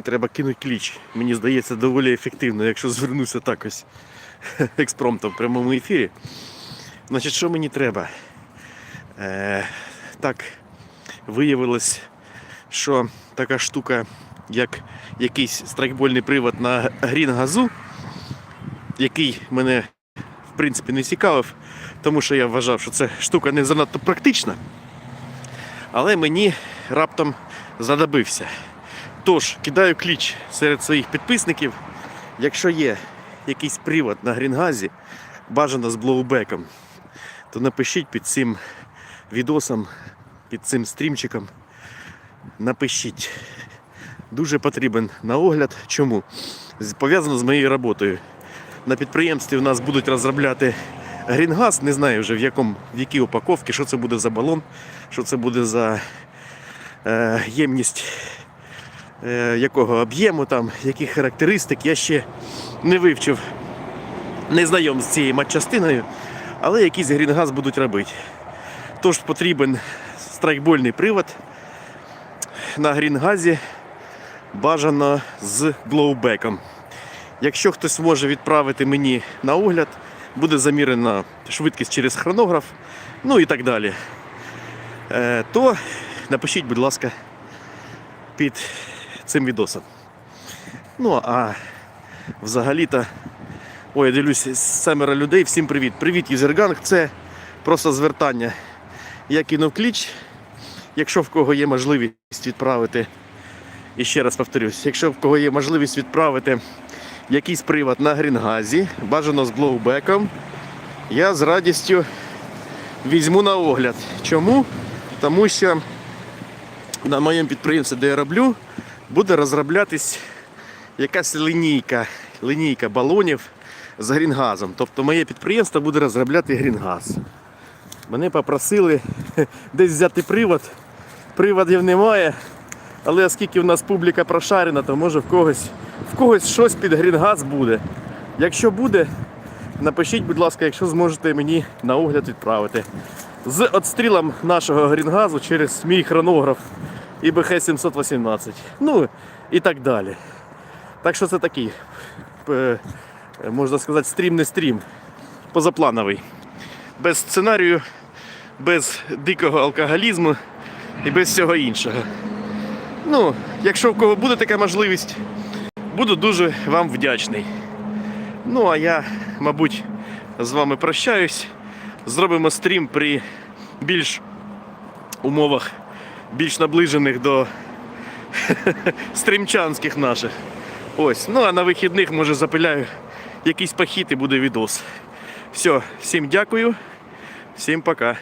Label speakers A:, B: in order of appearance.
A: треба кинути кліч. Мені здається, доволі ефективно, якщо звернуся так ось експромтом в прямому ефірі. Значить, що мені треба? Е, так, виявилось, що така штука, як якийсь страйкбольний привод на грін-газу, який мене в принципі не цікавив, тому що я вважав, що ця штука не занадто практична. Але мені раптом задобився. Тож, кидаю кліч серед своїх підписників. Якщо є якийсь привод на грінгазі, бажано з блоубеком, то напишіть під цим відосом, під цим стрімчиком. Напишіть. Дуже потрібен на огляд. Чому? Пов'язано з моєю роботою. На підприємстві у нас будуть розробляти грінгаз, не знаю вже в якому в якій упаковці, що це буде за балон, що це буде за е, ємність якого об'єму, там, яких характеристик, я ще не вивчив, не знайом з цією матчастиною, але якийсь грінгаз будуть робити. Тож потрібен страйкбольний привод на грінгазі, бажано з блоубеком. Якщо хтось може відправити мені на огляд, буде замірена швидкість через хронограф, ну і так далі. Е, то напишіть, будь ласка, під цим відосом. Ну а взагалі-то. Ой, я дивлюсь, семеро людей. Всім привіт. Привіт, юзерганг. Це просто звертання. Я кинув кліч. Якщо в кого є можливість відправити, і ще раз повторюсь, якщо в кого є можливість відправити якийсь привод на грінгазі, бажано з блоубеком, я з радістю візьму на огляд. Чому? Тому що на моєму підприємстві, де я роблю, буде розроблятись якась лінійка, лінійка балонів з грінгазом. Тобто моє підприємство буде розробляти грінгаз. Мене попросили десь взяти привод. Приводів немає, але оскільки в нас публіка прошарена, то може в когось, в когось щось під грінгаз буде. Якщо буде, напишіть, будь ласка, якщо зможете мені на огляд відправити. З отстрілом нашого грінгазу через мій хронограф ІБХ 718. Ну і так далі. Так що це такий, е, можна сказати, стрім не стрім. Позаплановий. Без сценарію, без дикого алкоголізму і без всього іншого. Ну, якщо в кого буде така можливість, буду дуже вам вдячний. Ну, а я, мабуть, з вами прощаюсь. Зробимо стрім при більш умовах, більш наближених до стрімчанських наших. Ось. Ну а на вихідних, може, запиляю якийсь похід і буде відос. Все, всім дякую, всім пока.